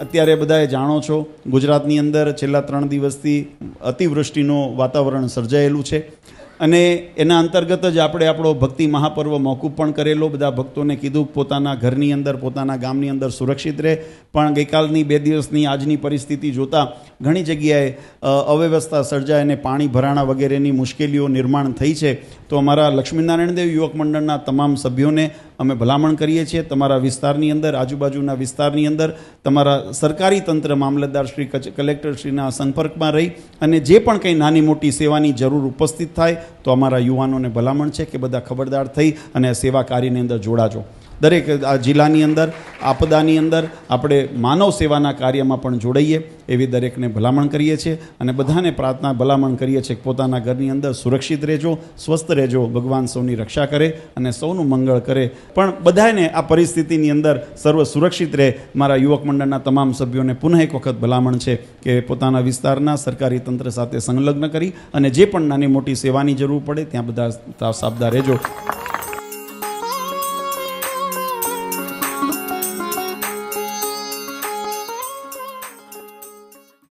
અત્યારે બધાએ જાણો છો ગુજરાતની અંદર છેલ્લા ત્રણ દિવસથી અતિવૃષ્ટિનું વાતાવરણ સર્જાયેલું છે. અને એના અંતર્ગત જ આપણે આપણો ભક્તિ મહાપર્વ મોકૂફ પણ કરેલો. બધા ભક્તોને કીધું પોતાના ઘરની અંદર, પોતાના ગામની અંદર સુરક્ષિત રહે. પણ ગઈકાલની બે દિવસની આજની પરિસ્થિતિ જોતાં ઘણી જગ્યાએ અવ્યવસ્થા સર્જાય અને પાણી ભરાણા વગેરેની મુશ્કેલીઓ નિર્માણ થઈ છે. તો અમારા લક્ષ્મીનારાયણ દેવ યુવક મંડળના તમામ સભ્યોને અમે ભલામણ કરીએ છીએ. તમારા વિસ્તારની અંદર, આજુબાજુના વિસ્તારની અંદર, તમારા સરકારી તંત્ર મામલતદાર શ્રી કચ- કલેક્ટર શ્રીના સંપર્કમાં રહી અને જે પણ કંઈ નાની મોટી સેવાની જરૂર ઉપસ્થિત થાય તો અમારા યુવાનોને ભલામણ છે કે બધા ખબરદાર થઈ અને સેવા કાર્યની અંદર જોડાજો. દરેક આ જિલ્લાની અંદર, આપદાની અંદર આપણે માનવ સેવાના કાર્યમાં પણ જોડાઈએ એવી દરેકને ભલામણ કરીએ છીએ અને બધાને પ્રાર્થના ભલામણ કરીએ છીએ કે પોતાના ઘરની અંદર સુરક્ષિત રહેજો, સ્વસ્થ રહેજો, ભગવાન સૌની રક્ષા કરે અને સૌનું મંગળ કરે. પણ બધાને આ પરિસ્થિતિની અંદર સર્વ સુરક્ષિત રહે. મારા યુવક મંડળના તમામ સભ્યોને પુનઃ એક વખત ભલામણ છે કે પોતાના વિસ્તારના સરકારી તંત્ર સાથે સંલગ્ન કરી અને જે પણ નાની મોટી સેવાની જરૂર પડે, ત્યાં બધા સાબદા રહેજો.